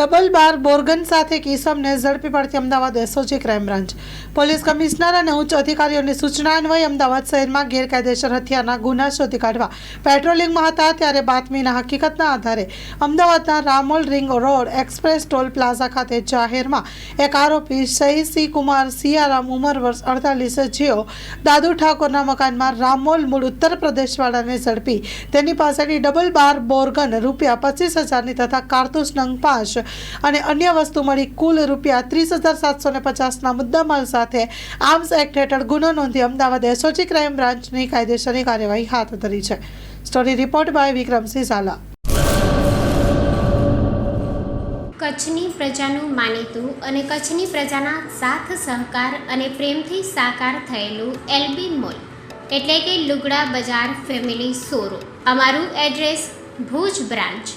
Double બાર બોર્ગન સાથે કિસમને ઝડપી પડતી Ahmedabad SOG crime branch. Police commissioner અને ઉચ્ચ અધિકારીઓની સૂચના અન્વયે અમદાવાદ શહેરમાં ગેરકાયદેસર હથિયારના ગુના શોધી કાઢવા પેટ્રોલિંગમાં હતા ત્યારે બાતમીના હકીકતના આધારે અમદાવાદના Ramol ring road express toll plaza ખાતે જાહેરમાં એક આરોપી સહીસી કુમાર સિયારામ ઉંમર વર્ષ અડતાલીસ, જેઓ દાદુ ઠાકોરના મકાનમાં રામોલ મૂળ ઉત્તર પ્રદેશવાળાને ઝડપી, તેની પાસેથી ડબલ બાર બોર્ગન રૂપિયા પચીસ હજારની તથા કારતૂસ નંગ પાંચ અને અન્ય વસ્તુ મળી, કુલ રૂપિયા ત્રીસ હજાર સાતસો ને પચાસના મુદ્દામાલ સાથે આર્મ્સ એક્ટ હેઠળ ગુનો નોંધી અમદાવાદ એસઓજી ક્રાઇમ બ્રાન્ચની કાયદેસરની કાર્યવાહી હાથ ધરી છે. Story report by Vikramsinh Zala. કચ્છની પ્રજાનું માનીતું અને કચ્છની પ્રજાના સાથ, સહકાર અને પ્રેમથી સાકાર થયેલું એલબી મોલ, એટલે કે લુગડા બજાર ફેમિલી શોરૂમ. અમારું address Bhuj branch